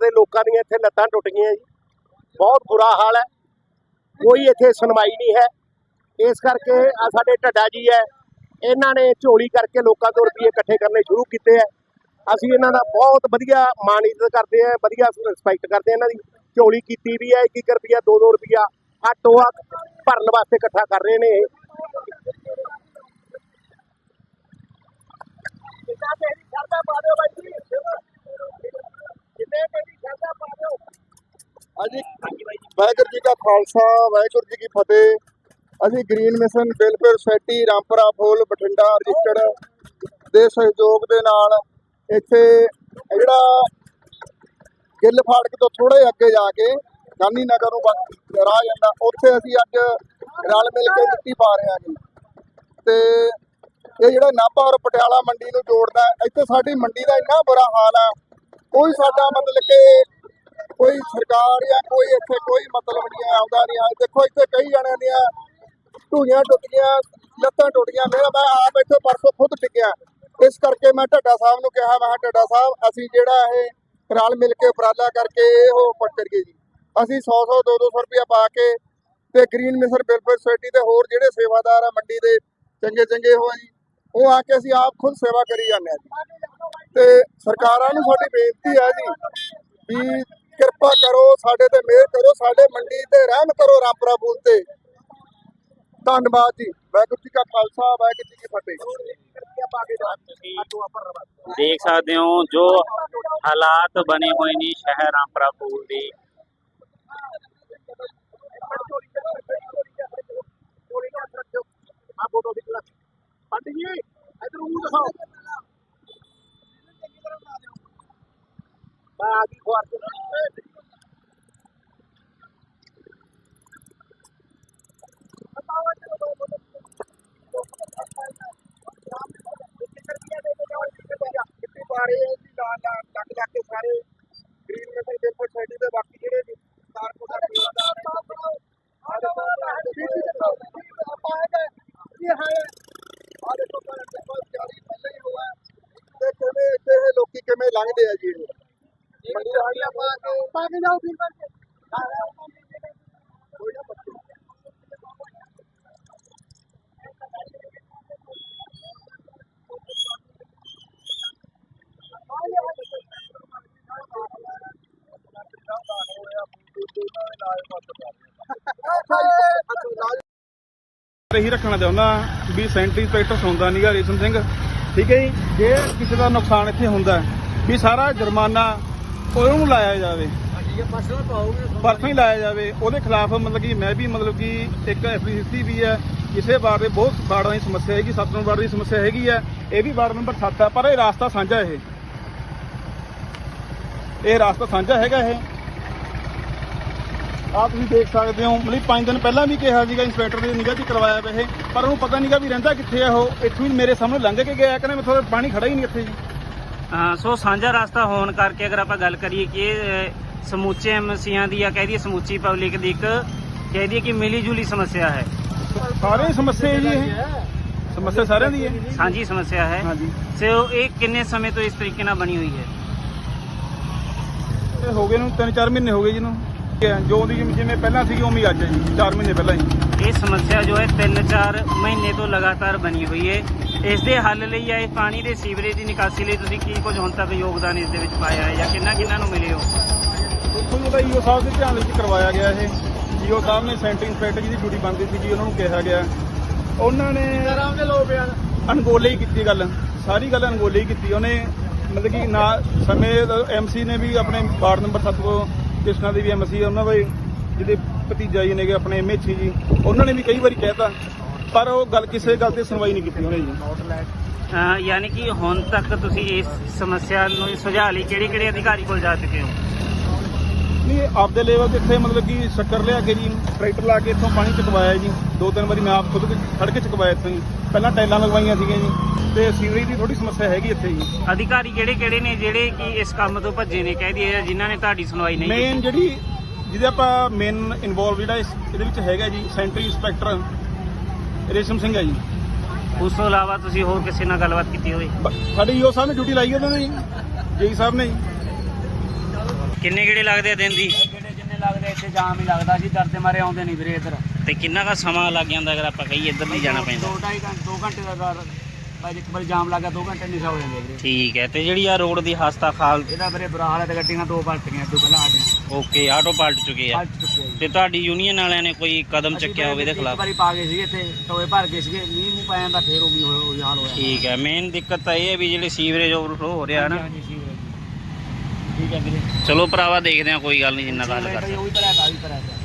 ਇਹ ਲੋਕਾਂ ਦੀਆਂ ਇੱਥੇ ਲੱਤਾਂ ਟੁੱਟ ਗਈਆਂ ਜੀ। ਬਹੁਤ ਬੁਰਾ ਹਾਲ ਹੈ। ਕੋਈ ਇੱਥੇ ਸੁਣਵਾਈ ਨਹੀਂ ਹੈ। ਇਸ ਕਰਕੇ ਆ ਸਾਡੇ ਢੱਡਾ ਜੀ ਹੈ। ਇਹਨਾਂ ਨੇ ਝੋਲੀ ਕਰਕੇ ਲੋਕਾਂ ਤੋਂ ਰੁਪਏ ਇਕੱਠੇ ਕਰਨੇ ਸ਼ੁਰੂ ਕੀਤੇ ਹੈ। ਅਸੀਂ ਇਹਨਾਂ ਦਾ ਬਹੁਤ ਵਧੀਆ ਮਾਣ ਇੱਜ਼ਤ ਕਰਦੇ ਹਾਂ, ਵਧੀਆ ਰਿਸਪੈਕਟ ਕਰਦੇ ਹਾਂ ਇਹਨਾਂ ਦੀ। ਝੋਲੀ ਕੀਤੀ ਵੀ ਹੈ 1 ਰੁਪਿਆ 2-2 ਰੁਪਿਆ ਆ ਟੋਆ ਭਰਨ ਵਾਸਤੇ ਇਕੱਠਾ ਕਰ ਰਹੇ ਨੇ ਇਹ ਕਿੰਨਾ ਤੇਰੀ ਸ਼ਰਧਾ ਪਾ ਦਿਓ ਬਾਈ ਜੀ ਕਿੰਨੇ ਤੇਰੀ ਸ਼ਰਧਾ ਪਾ ਦਿਓ ਹਾਂਜੀ ਵਾਹਿਗੁਰੂ ਜੀ ਕਾ ਖਾਲਸਾ, ਵਾਹਿਗੁਰੂ ਜੀ ਕੀ ਫਤਿਹ। ਅਸੀਂ green mission welfare society Rampura Phul, Bathinda registered ਦੇ ਸਹਿਯੋਗ ਦੇ ਨਾਲ ਇੱਥੇ ਜਿਹੜਾ ਗਿੱਲ ਫਾੜਕ ਤੋਂ ਥੋੜੇ ਅੱਗੇ ਜਾ ਕੇ ਗਾਂਧੀ ਨਗਰ ਨੂੰ ਬ- ਰਾਹ ਜਾਂਦਾ, ਉੱਥੇ ਅਸੀਂ ਅੱਜ ਰਲ ਮਿਲ ਕੇ ਮਿੱਟੀ ਪਾ ਰਹੇ ਹਾਂ ਜੀ ਤੇ ਇਹ ਜਿਹੜਾ ਨਾਭਾ ਔਰ ਪਟਿਆਲਾ ਮੰਡੀ ਨੂੰ ਜੋੜਦਾ, ਇੱਥੇ ਸਾਡੀ ਮੰਡੀ ਦਾ ਇੰਨਾ ਬੁਰਾ ਹਾਲ ਆ, ਕੋਈ ਸਾਡਾ ਮਤਲਬ ਕਿ ਕੋਈ ਸਰਕਾਰ ਜਾਂ ਕੋਈ ਇੱਥੇ ਕੋਈ ਮਤਲਬ ਨਹੀਂ ਆਉਂਦਾ ਨਹੀਂ ਆ ਦੇਖੋ, ਇੱਥੇ ਕਈ ਜਣਿਆਂ ਦੀਆਂ ਢੂਈਆਂ ਟੁੱਟ ਗਈਆਂ ਲੱਤਾਂ ਟੁੱਟ ਗਈਆਂ ਮੇਰਾ ਮੈਂ ਆਪ ਇੱਥੇ ਪਰਸੋਂ ਖੁਦ ਟਿਕਿਆ ਇਸ ਕਰਕੇ ਮੈਂ ਢੱਡਾ ਸਾਹਿਬ ਨੂੰ ਕਿਹਾ, ਮੈਂ ਢੱਡਾ ਸਾਹਿਬ, ਅਸੀਂ ਜਿਹੜਾ ਇਹ ਰਲ ਮਿਲ ਕੇ ਉਪਰਾਲਾ ਕਰਕੇ ਇਹ ਪੱਟ ਕਰੀਏ ਜੀ। ਅਸੀਂ 100 100 200 ਰੁਪਇਆ ਪਾ ਕੇ ਤੇ ਗ੍ਰੀਨ ਮਿਸ਼ਨ ਵੈਲਫੇਅਰ ਸੁਸਾਇਟੀ ਦੇ ਹੋਰ ਜਿਹੜੇ ਸੇਵਾਦਾਰ ਆ ਮੰਡੀ ਦੇ, ਚੰਗੇ ਚੰਗੇ ਹੋ ਜੀ। ਉਹ ਆ ਕੇ ਅਸੀਂ ਆਪ ਖੁਦ ਸੇਵਾ ਕਰੀ ਜਾਂਦੇ ਆ ਜੀ। ਤੇ ਸਰਕਾਰਾਂ ਨੂੰ ਸਾਡੀ ਬੇਨਤੀ ਹੈ ਜੀ ਵੀ ਕਿਰਪਾ ਕਰੋ ਸਾਡੇ ਤੇ ਮਿਹਰ ਕਰੋ ਸਾਡੇ ਮੰਡੀ ਤੇ ਰਹਿਮ ਕਰੋ ਰਾਮਪੁਰਾ ਬੂਲ ਤੇ। ਧੰਨਵਾਦ ਜੀ। ਵਾਹਿਗੁਰੂ ਜੀ ਕਾ ਖਾਲਸਾ ਵਾਹਿਗੁਰੂ ਜੀ ਕੀ ਫਤਿਹ। ਦੇਖ ਸਕਦੇ ਹੋ ਜੋ ਹਾਲਾਤ ਬਣੇ ਹੋਏ ਨੇ ਸ਼ਹਿਰ ਰਾਮਪੁਰਾ ਫੂਲ ਦੇ। ਪੰਡਿਤ ਜੀ ਇਧਰ ਮੂੰਹ ਦਿਖਾਓ। ਬਾਗੀ ਜੀ ਲਾਲ ਲਾਲ ਲੱਗ ਲੱਗ ਕੇ ਸਾਰੇ ਗ੍ਰੀਨ ਮਿਸ਼ਨ ਪੇਪਰ ਸਾਈਡੀ ਦੇ ਬਾਕੀ ਜਿਹੜੇ ਵੀ ਕਾਰਪੋਰੇਟ ਆ ਕਿਵੇਂ ਲੋਕੀ ਕਿਵੇਂ ਲੰਘਦੇ ਆ ਜੀ ਪਾ ਕੇ ਜਾਓ ਫਿਰ ਕੋਈ ਨਾ ਬੱਚੇ ਇਹੀ ਰੱਖਣਾ ਚਾਹੁੰਦਾ ਵੀ ਸੈਂਟਰੀ ਇੰਸਪੈਕਟਰ ਸੁਣਦਾ ਨਹੀਂਗਾ ਰੇਸ਼ਮ ਸਿੰਘ, ਠੀਕ ਹੈ ਜੀ? ਜੇ ਕਿਸੇ ਦਾ ਨੁਕਸਾਨ ਇੱਥੇ ਹੁੰਦਾ ਵੀ ਸਾਰਾ ਜੁਰਮਾਨਾ ਉਹਨੂੰ ਲਾਇਆ ਜਾਵੇ। ਪਰਸੋਂ ਹੀ ਲਾਇਆ ਜਾਵੇ। ਉਹਦੇ ਖਿਲਾਫ ਮਤਲਬ ਕਿ ਮੈਂ ਵੀ ਮਤਲਬ ਕਿ ਇੱਕ ਐਫਡੀਸੀ ਵੀ ਹੈ। ਕਿਸੇ ਵਾਰਡ ਦੇ ਬਹੁਤ ਵਾਰਡਾਂ ਦੀ ਸਮੱਸਿਆ ਹੈਗੀ ਸੱਤ ਨੰਬਰ ਵਾਰਡ ਦੀ ਸਮੱਸਿਆ ਹੈਗੀ ਹੈ। ਇਹ ਵੀ ਵਾਰਡ ਨੰਬਰ 7 ਹੈ ਪਰ ਇਹ ਰਾਸਤਾ ਸਾਂਝਾ ਇਹ ਇਹ ਰਾਸਤਾ ਸਾਂਝਾ ਹੈਗਾ ਇਹ। ਆ ਤੁਸੀਂ ਦੇਖ ਸਕਦੇ ਹੋ ਮਤਲਬ 5 ਦਿਨ ਪਹਿਲਾਂ ਵੀ ਕਿਹਾ ਸੀਗਾ ਇੰਸਪੈਕਟਰ ਦੀ ਨਿਗਾਹ 'ਚ ਕਰਵਾਇਆ ਵੇ ਇਹ। ਪਰ ਉਹਨੂੰ ਪਤਾ ਨਹੀਂਗਾ ਵੀ ਰਹਿੰਦਾ ਕਿੱਥੇ ਆ ਉਹ। ਇੱਥੋਂ ਹੀ ਮੇਰੇ ਸਾਹਮਣੇ ਲੰਘ ਕੇ ਗਿਆ। ਕਹਿੰਦੇ ਮੈਥੋਂ ਪਾਣੀ ਖੜਾ ਹੀ ਨਹੀਂ ਇੱਥੇ। ਜੀ ਸੋ ਸਾਂਝਾ ਰਸਤਾ ਹੋਣ ਕਰਕੇ ਅਗਰ ਆਪਾਂ ਗੱਲ ਕਰੀਏ ਕਿ ਇਹ, ਸਮੁੱਚੇ ਐਮਸੀਆਂ ਦੀ ਜਾਂ ਕਹਿ ਦਈਏ ਸਮੁੱਚੀ ਪਬਲਿਕ ਦੀ ਇੱਕ ਕਹਿ ਦਈਏ ਕਿ ਮਿਲੀ ਜੁਲੀ ਸਮੱਸਿਆ ਹੈ। ਸਾਰੇ ਸਮੱਸਿਆ ਜੀ ਇਹ। ਸਮੱਸਿਆ ਸਾਰਿਆਂ ਦੀ ਹੈ। ਸਾਂਝੀ ਸਮੱਸਿਆ ਹੈ। ਹਾਂਜੀ। ਸੋ ਇਹ ਕਿੰਨੇ ਸਮੇਂ ਤੋਂ ਇਸ ਤਰੀਕੇ ਨਾਲ ਬਣੀ ਹੋਈ ਹੈ? ਇਹ ਹੋ ਗਏ ਨੂੰ 3-4 ਮਹੀਨੇ ਹੋ ਗਏ ਜਿਹਨੂੰ ਜੋ ਦੀ ਜਿਵੇਂ ਪਹਿਲਾਂ ਸੀਗੀ ਉਵੇਂ ਹੀ ਅੱਜ ਹੈ ਜੀ। 4 ਮਹੀਨੇ ਪਹਿਲਾਂ ਹੀ। ਇਹ ਸਮੱਸਿਆ ਜੋ ਹੈ 3-4 ਮਹੀਨੇ ਤੋਂ ਲਗਾਤਾਰ ਬਣੀ ਹੋਈ ਹੈ। ਇਸ ਦੇ ਹੱਲ ਲਈ ਜਾਂ ਇਹ ਪਾਣੀ ਦੇ ਸੀਵਰੇਜ ਦੀ ਨਿਕਾਸੀ ਲਈ ਤੁਸੀਂ ਕੀ ਕੁਝ ਹੁਣ ਤੱਕ ਯੋਗਦਾਨ ਇਸ ਦੇ ਵਿੱਚ ਪਾਇਆ ਹੈ ਜਾਂ ਕਿੰਨਾ ਕਿੰਨਾ ਨੂੰ ਮਿਲੇ ਹੋ? ਹੀ ਉਹਦਾ ਈਓ ਸਾਹਿਬ ਦੇ ਧਿਆਨ ਵਿੱਚ ਕਰਵਾਇਆ ਗਿਆ ਇਹ। ਈਓ ਸਾਹਿਬ ਨੇ ਸੈਂਟਰ ਇੰਸਪੈਕਟਰ ਜਿਹਦੀ ਡਿਊਟੀ ਬਣਦੀ ਸੀ ਜੀ ਉਹਨਾਂ ਨੂੰ ਕਿਹਾ ਗਿਆ। ਉਹਨਾਂ ਨੇ ਅਣਗੋਲੇ ਹੀ ਕੀਤੀ ਗੱਲ। ਸਾਰੀ ਗੱਲ ਅਣਗੋਲੇ ਹੀ ਕੀਤੀ। ਉਹਨੇ ਮਤਲਬ ਕਿ ਨਾ ਸਮੇਂ ਐਮਸੀ ਨੇ ਵੀ ਆਪਣੇ ਵਾਰਡ ਨੰਬਰ 7 ਤੋਂ ਕ੍ਰਿਸ਼ਨਾ ਦੇਵੀ ਐਮਸੀ ਉਹਨਾਂ ਦੇ ਜਿਹੜੇ ਭਤੀਜਾ ਜੀ ਨੇਗੇ, ਆਪਣੇ ਮੇਚੀ ਜੀ, ਉਹਨਾਂ ਨੇ ਵੀ ਕਈ ਵਾਰੀ ਕਹਿਤਾ, ਪਰ ਉਹ ਗੱਲ ਕਿਸੇ ਗੱਲ ਤੇ ਸੁਣਵਾਈ ਨਹੀਂ ਕੀਤੀ ਉਹਨੇ ਜੀ। ਅਹ ਯਾਨੀ ਕਿ ਹੁਣ ਤੱਕ ਤੁਸੀਂ ਇਸ ਸਮੱਸਿਆ ਨੂੰ ਸੁਝਾਅ ਲਈ ਕਿਹੜੇ ਕਿਹੜੇ ਅਧਿਕਾਰੀ ਕੋਲ ਜਾ ਚੁੱਕੇ ਹੋ? ਨਹੀਂ ਆਪਦੇ ਲੈਵਲ ਤੇ ਇੱਥੇ ਮਤਲਬ ਕਿ ਸ਼ੱਕਰ ਲਿਆ ਕੇ ਜੀ ਟਰੈਕਟਰ ਲਾ ਕੇ ਇੱਥੋਂ ਪਾਣੀ ਚਕਵਾਇਆ ਜੀ। ਦੋ ਤਿੰਨ ਵਾਰੀ ਮੈਂ ਆਪ ਖੁਦ ਖੜ ਕੇ ਚਕਵਾਇਆ ਇੱਥੋਂ ਜੀ। ਪਹਿਲਾਂ ਟਾਈਲਾਂ ਲਗਵਾਈਆਂ ਸੀਗੀਆਂ ਜੀ ਤੇ ਸੀਵਰੇਜ ਦੀ ਥੋੜੀ ਸਮੱਸਿਆ ਹੈਗੀ ਇੱਥੇ ਜੀ। ਅਧਿਕਾਰੀ ਕਿਹੜੇ ਕਿਹੜੇ ਨੇ ਜਿਹੜੇ ਕਿ ਇਸ ਕੰਮ ਤੋਂ ਭੱਜੇ ਨੇ? ਕਹਿ ਦਈਏ ਜਿਨ੍ਹਾਂ ਨੇ ਤੁਹਾਡੀ ਸੁਣਵਾਈ ਨਹੀਂ ਕੀਤੀ। ਮੇਨ ਜਿਹੜੀ ਜਿਹਦੇ ਆਪਾਂ ਮੇਨ ਇਨਵੋਲਵ ਜਿਹੜਾ ਇਹਦੇ ਵਿੱਚ ਹੈਗਾ ਜੀ ਸੈਂਟਰੀ ਇੰਸਪੈਕਟਰ ਰੇਸ਼ਮ ਸਿੰਘ ਹੈ ਜੀ। ਉਸ ਤੋਂ ਇਲਾਵਾ ਤੁਸੀਂ ਹੋਰ ਕਿਸੇ ਨਾਲ ਗੱਲਬਾਤ ਕੀਤੀ ਹੋਵੇ? ਸਾਡੇ ਈਓ ਸਾਹਿਬ ਨੇ ਡਿਊਟੀ ਲਾਈ ਉਹਨਾਂ ਨੇ ਜੀ ਸਾਹਿਬ ਨੇ ਜੀ। ਕਿੰਨੇ ਗੇੜੇ ਲੱਗਦੇ ਆ ਦਿਨ ਦੀ? ਜਿਹੜੇ ਜਿੰਨੇ ਲੱਗਦੇ ਇੱਥੇ ਜਾਮ ਹੀ ਲੱਗਦਾ ਸੀ ਡਰਦੇ ਮਾਰੇ ਆਉਂਦੇ ਨਹੀਂ ਵੀਰੇ ਇੱਧਰ। ਤੇ ਕਿੰਨਾ ਦਾ ਸਮਾਂ ਲੱਗ ਜਾਂਦਾ ਅਗਰ ਆਪਾਂ ਕਹੀਏ ਇੱਧਰ ਨਹੀਂ ਜਾਣਾ ਪੈਂਦਾ? ਦੋ ਢਾਈ ਘੰਟੇ ਦੋ ਘੰਟੇ ਦਾ ਦਰ ਭਾਈ ਇੱਕ ਵਾਰੀ ਜਾਮ ਲੱਗ ਗਿਆ ਦੋ ਘੰਟੇ ਨਹੀਂ ਹੋ ਜਾਂਦੇ ਵੀਰੇ। ਠੀਕ ਹੈ ਤੇ ਜਿਹੜੀ ਆ ਰੋਡ ਦੀ ਹਸਤਾ ਖਾਲ ਇਹਦਾ ਵੀਰੇ ਬੁਰਾ ਹਾਲ ਹੈ ਤੇ ਗੱਡੀਆਂ ਦੋ ਪਲਟੀਆਂ ਤੋਂ ਪਹਿਲਾਂ ਆਡੀਆਂ ਓਕੇ ਆਟੋ ਪਲਟ ਚੁੱਕੇ ਆ। ਪਲਟ ਚੁੱਕੇ ਆ ਜੀ। ਤੇ ਤੁਹਾਡੀ ਯੂਨੀਅਨ ਵਾਲਿਆਂ ਨੇ ਕੋਈ ਕਦਮ ਅਸੀਂ ਚੱਕਿਆ ਹੋਵੇ ਇਹਦੇ ਇੱਕ ਖਿਲਾਫ? ਵਾਰੀ ਪਾ ਗਏ ਸੀਗੇ ਇੱਥੇ ਟੋਏ ਭਰ ਗਏ ਸੀਗੇ ਮੀਂਹ ਮੂੰਹ ਪੈ ਜਾਂਦਾ ਫੇਰ ਉਹ ਵੀ ਹੋਇਆ ਉਹੀ ਹਾਲ ਹੋਇਆ। ਠੀਕ ਹੈ ਮੇਨ ਦਿੱਕਤ ਤਾਂ ਇਹ ਹੈ ਵੀ ਜਿਹੜੇ ਸੀਵਰੇਜ ਓਵਰਫਲੋ ਹੋ ਰਿਹਾ ਨਾ। ਹਾਂਜੀ ਸੀ ਵੀਰੇ ਜੀ। ਠੀਕ ਹੈ ਵੀਰੇ। ਚਲੋ ਭਰਾਵਾ ਦੇਖਦੇ ਆ ਕੋਈ ਗੱਲ ਨਹੀਂ ਜਿੰਨਾ ਹੱਲ ਕਰ ਉਹ ਵੀ ਵੀ